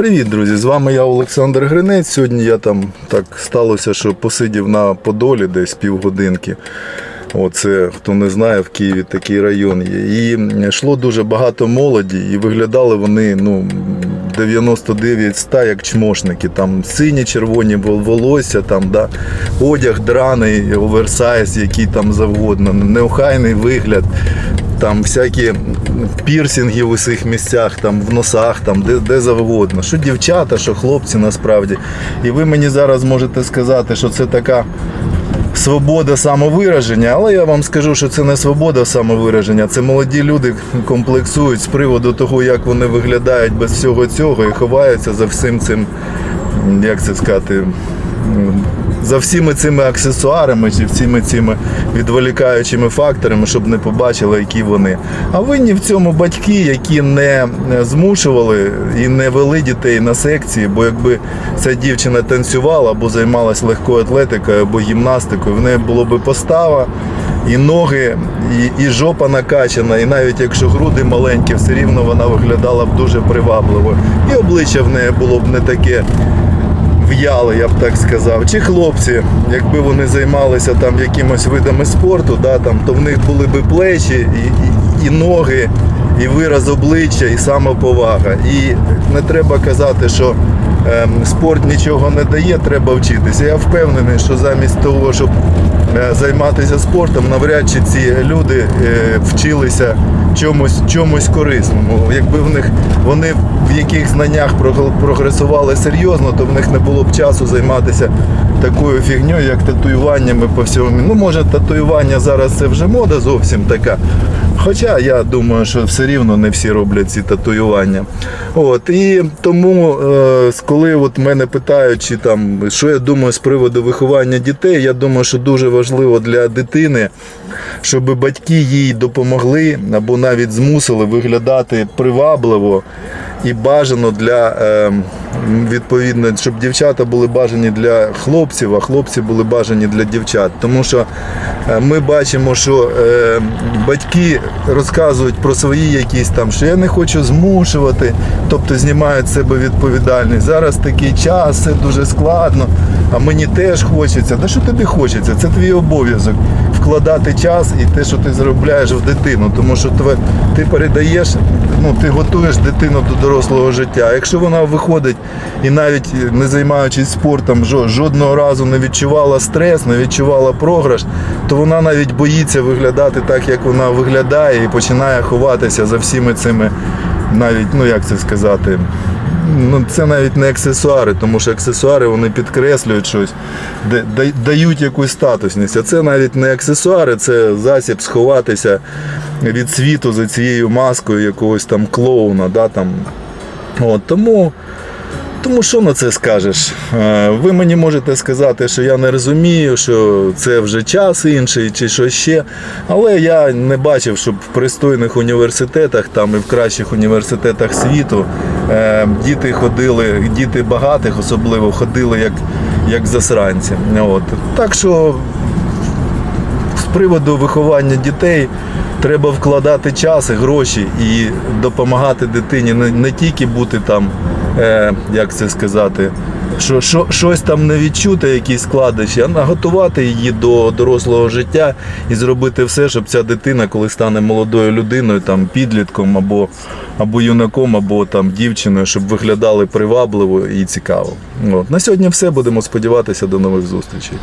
Привіт, друзі! З вами я Олександр Гринець. Сьогодні я там так сталося, що посидів на Подолі десь півгодинки. Оце, хто не знає, в Києві такий район є. І йшло дуже багато молоді, і виглядали вони ну, 99 100 як чмошники. Там сині, червоні волосся, там, да, одяг драний, оверсайз, який там завгодно, неохайний вигляд. Там всякі пірсинги в усіх місцях, там в носах, там де, де завгодно. Що дівчата, що хлопці насправді. І ви мені зараз можете сказати, що це така свобода самовираження, але я вам скажу, що це не свобода самовираження. Це молоді люди комплексують з приводу того, як вони виглядають без всього цього і ховаються за всім цим, як це сказати. За всіми цими аксесуарами чи всіми цими відволікаючими факторами, щоб не побачили, які вони. А винні в цьому батьки, які не змушували і не вели дітей на секції, бо якби ця дівчина танцювала або займалась легкою атлетикою або гімнастикою, в неї було би постава. І ноги, і, і жопа накачана, і навіть якщо груди маленькі, все рівно вона виглядала б дуже привабливо. І обличчя в неї було б не таке в'яли, я б так сказав. Чи хлопці, якби вони займалися там якимось видами спорту, да, там, то в них були би плечі і, і, і ноги, і вираз обличчя, і самоповага. І не треба казати, що спорт нічого не дає, треба вчитися. Я впевнений, що замість того, щоб е, займатися спортом, навряд чи ці люди е, вчилися чомусь, чомусь корисному. Якби в них вони в яких знаннях прогресували серйозно, то в них не було б часу займатися такою фігньою, як татуюваннями по всьому. Ну, може, татуювання зараз це вже мода зовсім така. Хоча я думаю, що все рівно не всі роблять ці татуювання. От, і тому, е, коли от мене питають, чи там, що я думаю з приводу виховання дітей, я думаю, що дуже важливо для дитини, щоб батьки їй допомогли або навіть змусили виглядати привабливо і бажано для е, відповідно, щоб дівчата були бажані для хлопців, а хлопці були бажані для дівчат. Тому що е, ми бачимо, що е, батьки розказують про свої якісь там, що я не хочу змушувати, тобто знімають з себе відповідальність. Зараз такий час, все дуже складно, а мені теж хочеться. Да що тобі хочеться? Це твій обов'язок вкладати час і те, що ти заробляєш в дитину, тому що тве- ти передаєш, ну ти готуєш дитину до дорослого життя. Якщо вона виходить і навіть не займаючись спортом, жодного разу не відчувала стрес, не відчувала програш, то вона навіть боїться виглядати так, як вона виглядає, і починає ховатися за всіми цими, навіть, ну як це сказати. Ну, це навіть не аксесуари, тому що аксесуари вони підкреслюють щось, да- да- дають якусь статусність. А це навіть не аксесуари, це засіб сховатися від світу за цією маскою якогось там клоуна. Да, там. От, тому, тому що на це скажеш? Е, Ви мені можете сказати, що я не розумію, що це вже час інший чи що ще. Але я не бачив, щоб в пристойних університетах там і в кращих університетах світу е, діти ходили, діти багатих особливо ходили як, як засранці. От. Так що приводу виховання дітей треба вкладати час гроші і допомагати дитині не, не тільки бути там, е, як це сказати, що, що щось там не відчути, якісь складнощі, а наготувати її до дорослого життя і зробити все, щоб ця дитина, коли стане молодою людиною, там підлітком або, або юнаком, або там дівчиною, щоб виглядали привабливо і цікаво. От. На сьогодні все. Будемо сподіватися до нових зустрічей.